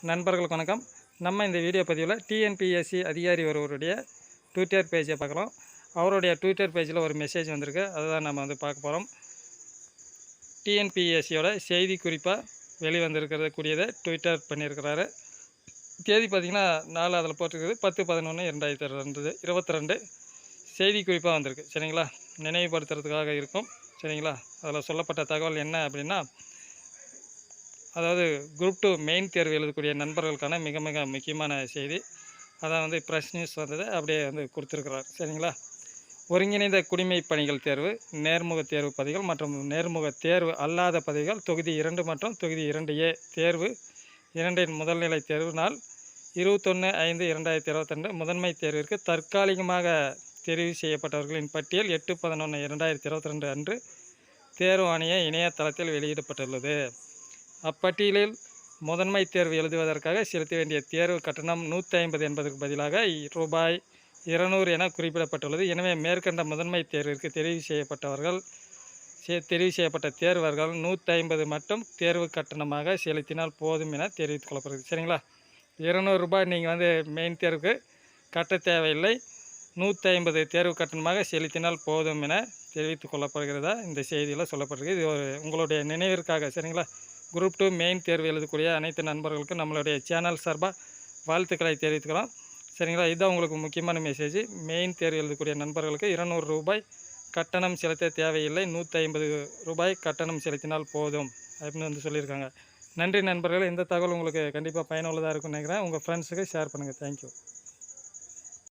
நண்பர்களுக்கு வணக்கம். நம்ம இந்த வீடியோ பதிவில் டிஎன்பிஎஸ்சி அதிகாரி ஒருவருடைய ட்விட்டர் பேஜை பார்க்குறோம். அவருடைய ட்விட்டர் பேஜில் ஒரு மெசேஜ் வந்திருக்கு. அதுதான் நம்ம வந்து பார்க்க போகிறோம் டிஎன்பிஎஸ்சியோட செய்தி குறிப்பாக வெளிவந்திருக்கிறது கூடியதை ட்விட்டர் பண்ணியிருக்கிறாரு. தேதி பார்த்திங்கன்னா நாலு அதில் போட்டிருக்குது. பத்து பதினொன்று இரண்டாயிரத்தி ரெண்டு இருபத்தி ரெண்டு செய்தி குறிப்பாக வந்திருக்கு. சரிங்களா? நினைவுபடுத்துறதுக்காக இருக்கும். சரிங்களா? அதில் சொல்லப்பட்ட தகவல் என்ன அப்படின்னா அதாவது குரூப் டூ மெயின் தேர்வு எழுதக்கூடிய நண்பர்களுக்கான மிக மிக முக்கியமான செய்தி. அதான் வந்து ப்ரெஸ் நியூஸ் வந்தது அப்படியே வந்து கொடுத்துருக்குறார். சரிங்களா? ஒருங்கிணைந்த குடிமை பணிகள் தேர்வு நேர்முக தேர்வு பதவிகள் மற்றும் நேர்முக தேர்வு அல்லாத பதவிகள் தொகுதி இரண்டு மற்றும் தொகுதி இரண்டு ஏ தேர்வு இரண்டின் முதல்நிலை தேர்வு நாள் இருபத்தொன்று ஐந்து இரண்டாயிரத்தி இருபத்தெண்டு முதன்மை தேர்விற்கு தற்காலிகமாக தெரிவு செய்யப்பட்டவர்களின் பட்டியல் எட்டு பதினொன்று இரண்டாயிரத்தி இருபத்தி ரெண்டு அன்று தேர்வு ஆணைய இணையதளத்தில் வெளியிடப்பட்டுள்ளது. அப்பட்டியலில் முதன்மை தேர்வு எழுதுவதற்காக செலுத்த வேண்டிய தேர்வு கட்டணம் நூற்றி ஐம்பது என்பதற்கு பதிலாக ரூபாய் இருநூறு என குறிப்பிடப்பட்டுள்ளது. எனவே மேற்கண்ட முதன்மை தேர்விற்கு தெரிவு செய்யப்பட்டவர்கள் செ- தெரிவு செய்யப்பட்ட தேர்வர்கள் நூற்றி ஐம்பது மட்டும் தேர்வு கட்டணமாக செலுத்தினால் போதும் என தெரிவித்துக் கொள்ளப்படுகிறது. சரிங்களா? இருநூறு ரூபாய் நீங்கள் வந்து மெயின் தேர்வுக்கு கட்ட தேவையில்லை. நூற்றி ஐம்பது தேர்வு கட்டணமாக செலுத்தினால் போதும் என தெரிவித்துக் கொள்ளப்படுகிறதா? இந்த செய்தியில் சொல்லப்படுகிறது இது ஒரு உங்களுடைய நினைவிற்காக. சரிங்களா? குரூப் டூ மெயின் தேர்வு எழுதக்கூடிய அனைத்து நண்பர்களுக்கும் நம்மளுடைய சேனல் சார்பாக வாழ்த்துக்களை தெரிவித்துக்கிறோம். சரிங்களா? இதுதான் உங்களுக்கு முக்கியமான மெசேஜ் மெயின் தேர்வு எழுதக்கூடிய நண்பர்களுக்கு இருநூறு ரூபாய் கட்டணம் செலுத்த தேவையில்லை. நூற்றி ஐம்பது ரூபாய் கட்டணம் செலுத்தினால் போதும் அப்படின்னு வந்து சொல்லியிருக்காங்க. நன்றி நண்பர்கள். இந்த தகவல் உங்களுக்கு கண்டிப்பாக பயனுள்ளதாக இருக்கும்னு நினைக்கிறேன். உங்கள் ஃப்ரெண்ட்ஸுக்கு ஷேர் பண்ணுங்கள் தேங்க்யூ